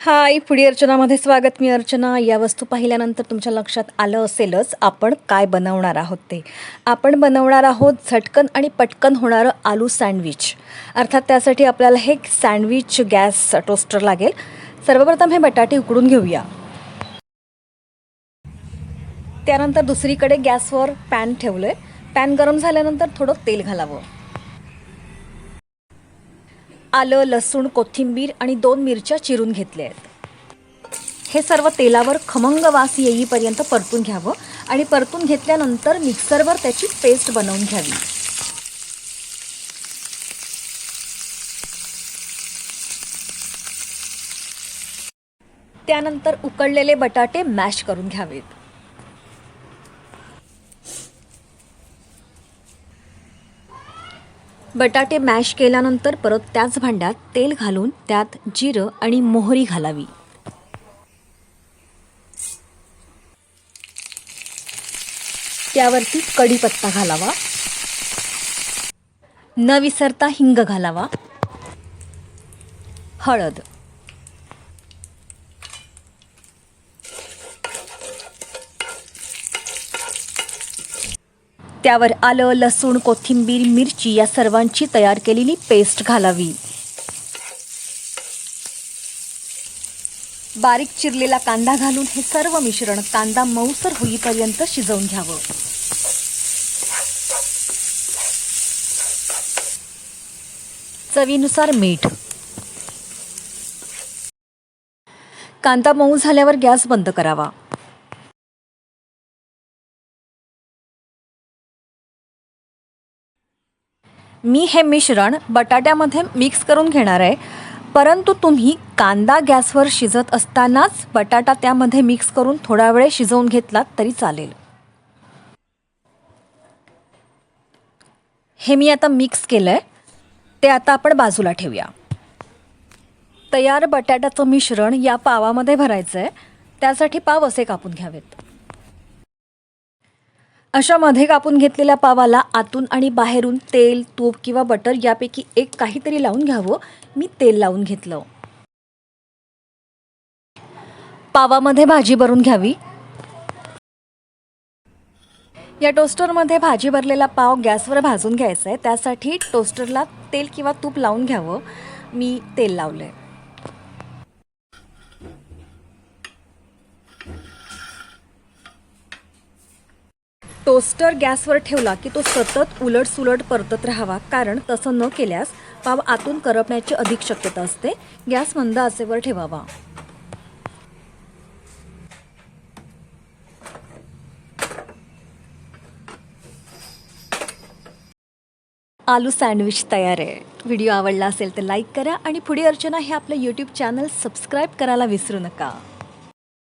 हाय पुढी अर्चनामध्ये स्वागत मी अर्चना. या वस्तू पाहिल्यानंतर तुमच्या लक्षात आलं असेलच आपण काय बनवणार आहोत ते. आपण बनवणार आहोत झटकन आणि पटकन होणारं आलू सँडविच. अर्थात त्यासाठी आपल्याला हे सँडविच गॅस टोस्टर लागेल. सर्वप्रथम हे बटाटे उकडून घेऊया. त्यानंतर दुसरीकडे गॅसवर पॅन ठेवलं आहे पॅन गरम झाल्यानंतर थोडं तेल घालावं. आलं लसूण कोथिंबीर आणि दोन मिरच्या चिरून घेतल्या आहेत. हे सर्व तेलावर खमंग वास येईपर्यंत परतून घ्यावं आणि परतून घेतल्यानंतर मिक्सरवर त्याची पेस्ट बनवून घ्यावी. त्यानंतर उकडलेले बटाटे मॅश करून घ्यावेत. बटाटे मॅश केल्यानंतर परत त्याच भांड्यात तेल घालून त्यात जिरं आणि मोहरी घालावी. त्यावरती कढीपत्ता घालावा. न विसरता हिंग घालावा. हळद. त्यावर आलं लसूण कोथिंबीर मिरची या सर्वांची तयार केलेली पेस्ट घालावी. बारीक चिरलेला कांदा घालून हे सर्व मिश्रण कांदा मऊसर होईपर्यंत शिजवून घ्यावं. चवीनुसार मीठ. कांदा मऊ झाल्यावर गॅस बंद करावा. मी हे मिश्रण बटाट्यामध्ये मिक्स करून घेणार आहे. परंतु तुम्ही कांदा गॅसवर शिजत असतानाच बटाटा त्यामध्ये मिक्स करून थोडा वेळ शिजवून घेतलात तरी चालेल. हे मी आता मिक्स केलं आहे ते आता आपण बाजूला ठेवूया. तयार बटाट्याचं मिश्रण या पावामध्ये भरायचं आहे त्यासाठी पाव असे कापून घ्यावेत. अशा मध्ये कापून घेतलेल्या पावाला आतून आणि बाहेरून तेल तूप किंवा बटर यापैकी एक काहीतरी लावून घ्यावं. मी तेल लावून घेतलं. पावामध्ये भाजी भरून घ्यावी. या टोस्टरमध्ये भाजी भरलेला पाव गॅसवर भाजून घ्यायचा आहे. त्यासाठी टोस्टरला तेल किंवा तूप लावून घ्यावं. मी तेल लावलं आहे टोस्टर गॅसवर ठेवला की तो सतत उलट सुलट परतत राहावा. कारण तसं न केल्यास पाव आतून करपण्याची अधिक शक्यता असते. गॅस मंद आचेवर ठेवावा. आलू सँडविच तयार आहे. व्हिडिओ आवडला असेल तर लाईक करा आणि पुढे अर्चना हे आपलं यूट्यूब चॅनल सबस्क्राईब करायला विसरू नका.